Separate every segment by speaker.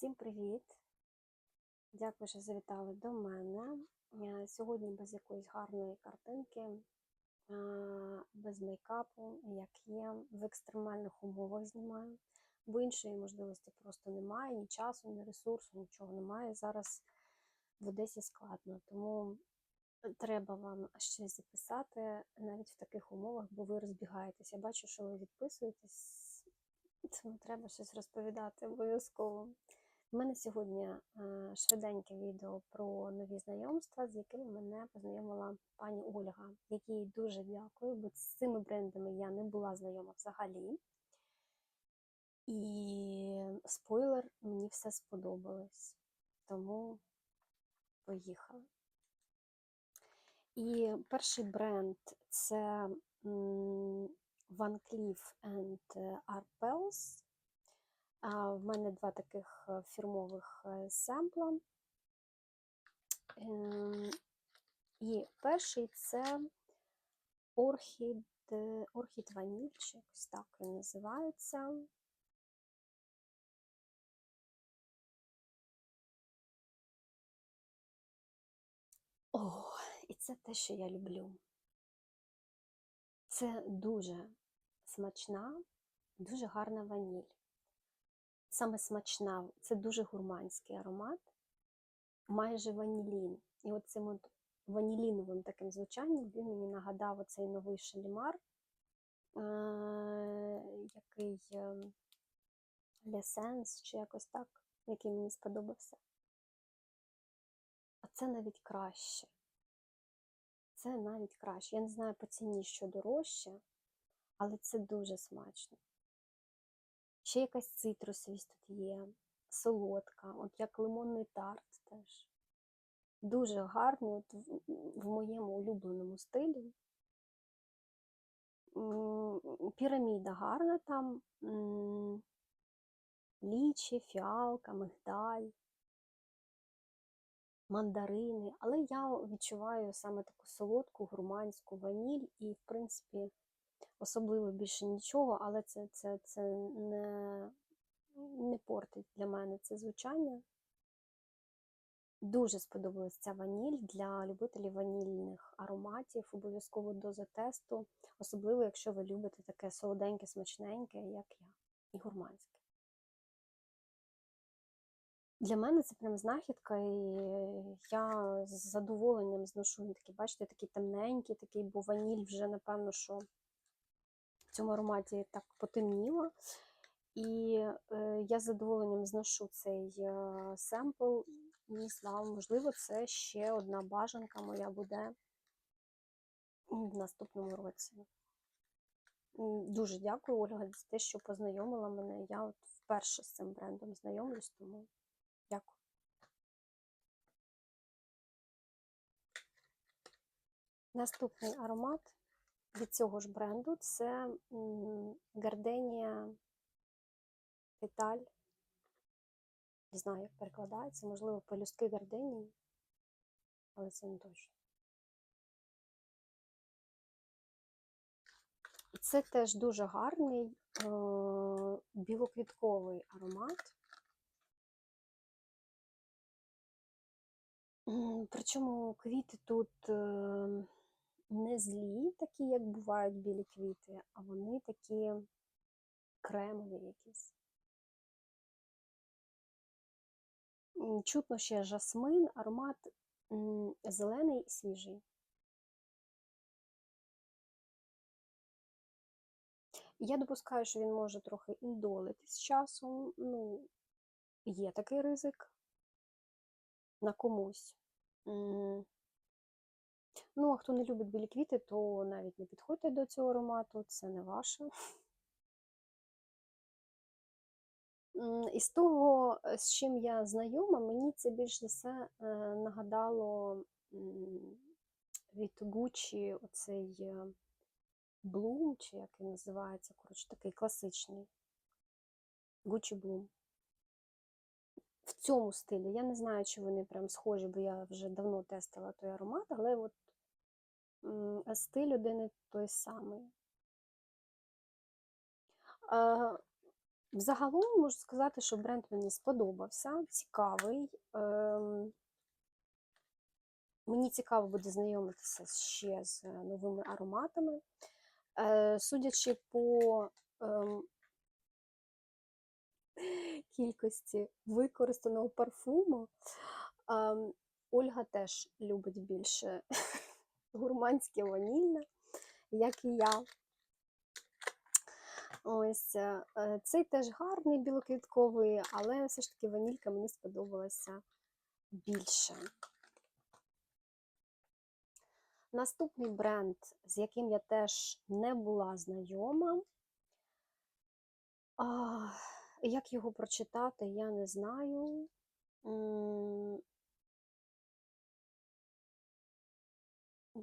Speaker 1: Всім привіт! Дякую, що завітали до мене. Е, Сьогодні без якоїсь гарної картинки, е, без мейкапу, як є, в екстремальних умовах знімаю, бо іншої можливості просто немає, ні часу, ні ресурсу, нічого немає. Зараз в Одесі складно, тому треба вам щось записати навіть в таких умовах, бо ви розбігаєтесь. Я бачу, що ви відписуєтесь, тому треба щось розповідати обов'язково. У мене сьогодні е, швиденьке відео про нові знайомства, з якими мене познайомила пані Ольга, якій дуже дякую, бо з цими брендами я не була знайома взагалі. І спойлер, мені все сподобалось. Тому поїхали. І перший бренд це Van Cleef and Arpels. В мене два таких е, фірмових е, семпла. Ем, І перший це Орхід, Орхід Ваніль, так він називається. О, і це те, що я люблю. Це дуже смачна, дуже гарна ваніль. Саме смачна, це дуже гурманський аромат, майже ванілін. І от цим от ваніліновим таким звучанням він мені нагадав оцей новий шалімар, е, який Лесенс чи якось так, який мені сподобався. А це навіть краще. Це навіть краще. Я не знаю по ціні, що дорожче, але це дуже смачно. Ще якась цитрусовість тут є, солодка, от як лимонний тарт теж. Дуже гарно, от в, в моєму улюбленому стилі. Піраміда гарна там, лічі, фіалка, мигдаль, мандарини, але я відчуваю саме таку солодку, гурманську ваніль і, в принципі, особливо більше нічого, але це, це, це не, не портить для мене це звучання. Дуже сподобалась ця ваніль для любителів ванільних ароматів, обов'язково доза тесту, особливо, якщо ви любите таке солоденьке, смачненьке, як я, і гурманське. Для мене це прям знахідка, і я з задоволенням зношу він такий, бачите, такий темненький, такий, бо ваніль вже, напевно, що в цьому ароматі так потемніло. І е, я з задоволенням зношу цей е, семпл і слава, можливо, це ще одна бажанка моя буде в наступному році. Дуже дякую, Ольга, за те, що познайомила мене. Я от вперше з цим брендом знайомлюсь, тому дякую. Наступний аромат від цього ж бренду це Gardenia Петаль. Не знаю, як перекладається, можливо, пелюстки гарденії, але це не точно. Це теж дуже гарний е, білоквітковий аромат. Причому квіти тут е, не злі, такі, як бувають білі квіти, а вони такі кремові якісь. Чутно ще жасмин, аромат зелений і свіжий. Я допускаю, що він може трохи індолити з часом. Ну, є такий ризик на комусь. Ну, а хто не любить білі квіти, то навіть не підходьте до цього аромату, це не ваше. І з того, е, з чим я знайома, мені це більш за все е, нагадало від Gucci оцей е, Bloom, чи як він називається, коротше, такий класичний Gucci Bloom. В цьому стилі. Я не знаю, чи вони прям схожі, бо я вже давно тестила той аромат, але от стиль один і той самий. Взагалом можу сказати, що бренд мені сподобався, цікавий. Ем, Мені цікаво буде знайомитися ще з новими ароматами. Е, Судячи по ем, кількості використаного парфуму, ем, Ольга теж любить більше гурманське ванільне, як і я. Ось е, е, цей теж гарний білоквітковий, але все ж таки ванілька мені сподобалася більше. Наступний бренд, з яким я теж не була знайома. А, як його прочитати, я не знаю.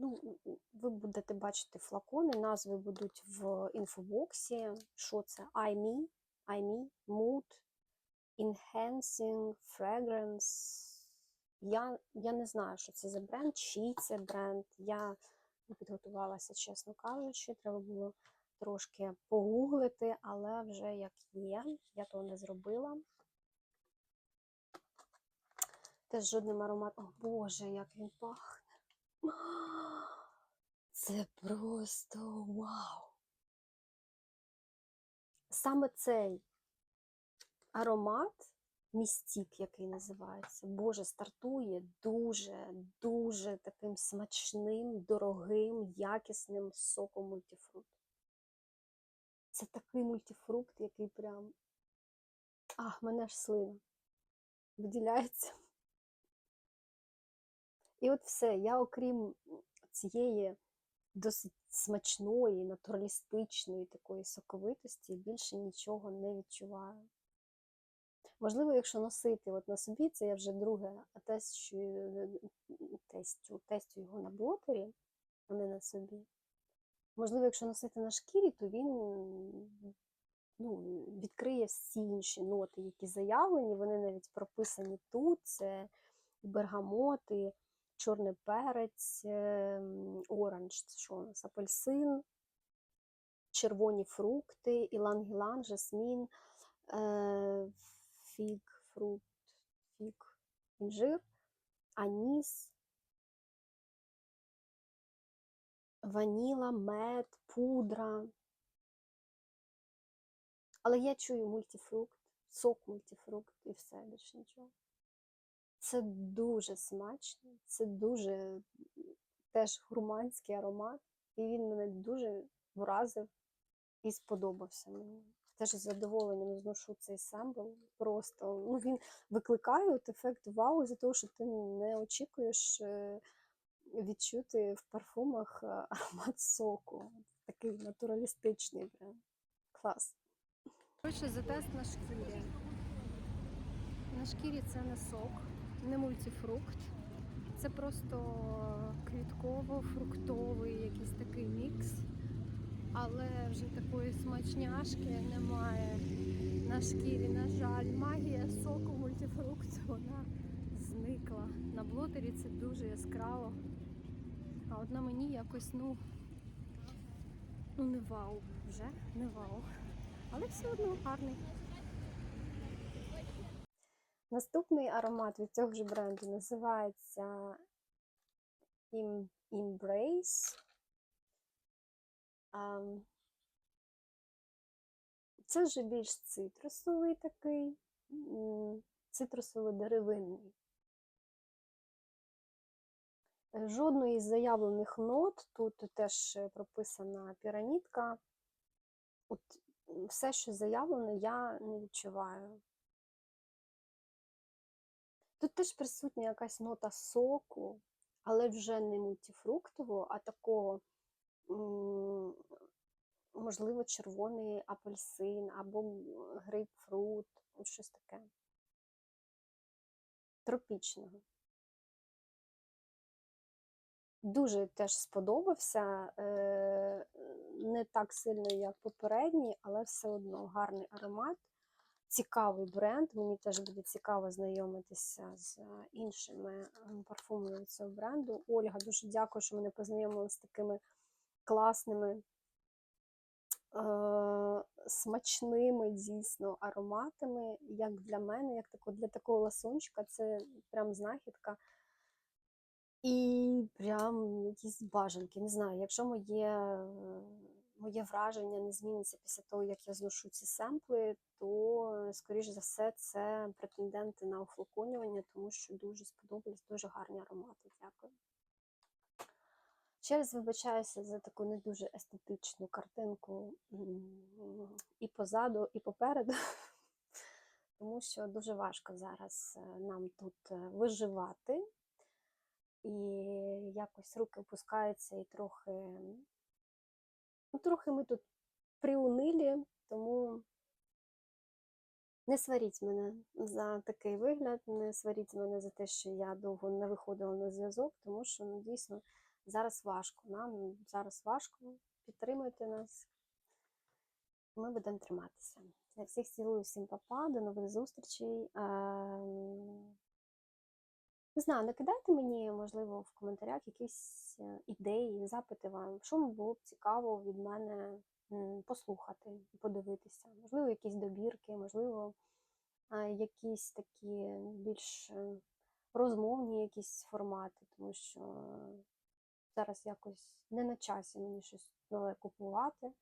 Speaker 1: Ну, ви будете бачити флакони, назви будуть в інфобоксі. Що це? I Me, I Me, Mood, Enhancing, Fragrance. Я, я не знаю, що це за бренд, чий це бренд. Я не підготувалася, чесно кажучи. Треба було трошки погуглити, але вже як є, я того не зробила. Теж жодним ароматом. О Боже, як він пахне. Це просто вау! Саме цей аромат, містік, який називається, Боже, стартує дуже, дуже таким смачним, дорогим, якісним соком мультифрукт. Це такий мультифрукт, який прям. Ах, мене ж слина виділяється. І от все, я окрім цієї досить смачної, натуралістичної такої соковитості, більше нічого не відчуваю. Можливо, якщо носити от на собі, це я вже друге тестю, тестю, тестю його на блотері, а не на собі. Можливо, якщо носити на шкірі, то він ну, відкриє всі інші ноти, які заявлені, вони навіть прописані тут. Це бергамоти, чорний перець, оранж, що у нас апельсин, червоні фрукти, ілангілан, жасмін, е, фіг, фрукт, фіг, інжир, аніс, ваніла, мед, пудра. Але я чую мультифрукт, сок мультифрукт і все більше нічого. Це дуже смачно, це дуже теж гурманський аромат, і він мене дуже вразив і сподобався мені. Теж з задоволенням зношу цей сембл. Просто ну, він викликає от ефект вау за того, що ти не очікуєш е, відчути в парфумах е, аромат соку. Такий натуралістичний прям. Клас. Коротше, за тест на шкірі. На шкірі це не сок, не мультифрукт. Це просто квітково-фруктовий якийсь такий мікс. Але вже такої смачняшки немає на шкірі. На жаль, магія соку мультифрукт вона зникла. На блотері це дуже яскраво. А от на мені якось, ну, ну не вау, вже не вау. Але все одно гарний. Наступний аромат від цього ж бренду називається Em- Embrace. Це вже більш цитрусовий такий, цитрусово-деревинний. Е, Жодної з заявлених нот, тут теж прописана пірамідка. От все, що заявлено, я не відчуваю. Тут теж присутня якась нота соку, але вже не мультифруктового, а такого, можливо, червоний апельсин або грейпфрут, щось таке. Тропічного. Дуже теж сподобався. е, Не так сильно, як попередній, але все одно гарний аромат, цікавий бренд. Мені теж буде цікаво знайомитися з іншими е, парфумами цього бренду. Ольга, дуже дякую, що мене познайомили з такими класними е, смачними дійсно ароматами, як для мене, як тако, для такого ласунчика, це прям знахідка. І прям якісь бажанки. Не знаю, якщо моє, е, моє враження не зміниться після того, як я зношу ці семпли, то, скоріш за все, це претенденти на офлоконювання, тому що дуже сподобались, дуже гарні аромати. Дякую. Ще раз вибачаюся за таку не дуже естетичну картинку і позаду, і попереду, тому що дуже важко зараз е, нам тут е, виживати. І якось руки опускаються, і трохи, ну, трохи ми тут приунилі, тому не сваріть мене за такий вигляд, не сваріть мене за те, що я довго не виходила на зв'язок, тому що ну, дійсно зараз важко. Нам зараз важко. Підтримуйте нас. Ми будемо триматися. Я всіх цілую, всім папа, до нових зустрічей. Не знаю, накидайте мені, можливо, в коментарях якісь е, ідеї, запити вам, що вам було б цікаво від мене послухати, подивитися. Можливо, якісь добірки, можливо, якісь такі більш е, розмовні якісь формати, тому що зараз якось не на часі мені щось нове купувати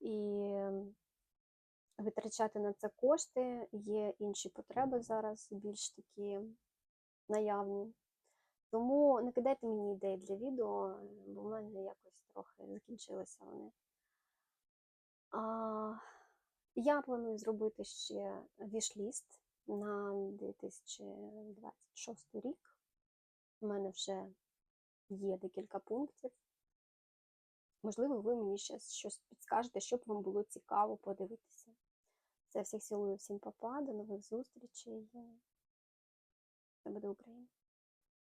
Speaker 1: і витрачати на це кошти. Є інші потреби зараз, більш такі наявні. Тому не кидайте мені ідеї для відео, бо в мене якось трохи закінчилися вони. А, я планую зробити ще вішліст на 2026 рік. У мене вже є декілька пунктів. Можливо, ви мені ще щось підскажете, щоб вам було цікаво подивитися. Це всіх цілую, всім папа, до нових зустрічей. Це буде Україна.